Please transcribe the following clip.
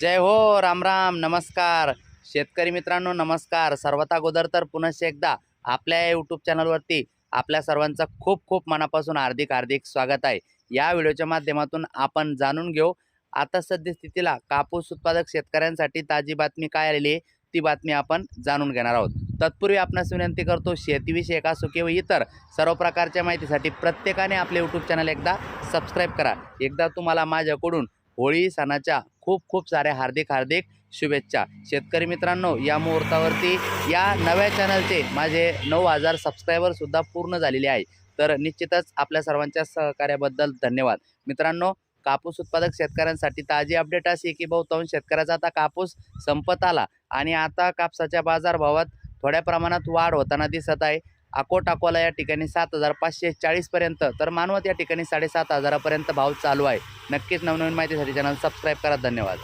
जय हो राम राम नमस्कार. शेतकरी मित्रांनो नमस्कार. सर्वात अगोदर तर पुनश्च एकदा आपल्या या यूट्यूब चॅनलवरती आपल्या सर्वांचं खूप खूप मनापासून हार्दिक हार्दिक स्वागत आहे. या व्हिडिओच्या माध्यमातून आपण जाणून घेऊ आता सद्यस्थितीला कापूस उत्पादक शेतकऱ्यांसाठी ताजी बातमी काय आलेली आहे ती बातमी आपण जाणून घेणार आहोत. तत्पूर्वी आपणास विनंती करतो शेतीविषयक असो किंवा इतर सर्व प्रकारच्या माहितीसाठी प्रत्येकाने आपले यूट्यूब चॅनल एकदा सबस्क्राईब करा. एकदा तुम्हाला माझ्याकडून होळी सणाच्या खूप खूप साऱ्या हार्दिक हार्दिक शुभेच्छा. शेतकरी मित्रांनो या मुहूर्तावरती या नव्या चॅनलचे माझे नऊ हजार सबस्क्रायबरसुद्धा पूर्ण झालेले आहे तर निश्चितच आपल्या सर्वांच्या सहकार्याबद्दल धन्यवाद. मित्रांनो कापूस उत्पादक शेतकऱ्यांसाठी ताजी अपडेट अशी की बहुतांश शेतकऱ्याचा आता कापूस संपत आला आणि आता कापसाच्या बाजारभावात थोड्या प्रमाणात वाढ होताना दिसत आहे. अकोट अकोला या ठिकाणी सात हजार पाचशे चाळीसपर्यंत तर मानवत या ठिकाणी साडेसात हजारापर्यंत भाव चालू आहे. नक्कीच नवनवीन माहितीसाठी चॅनल सबस्क्राईब करा. धन्यवाद.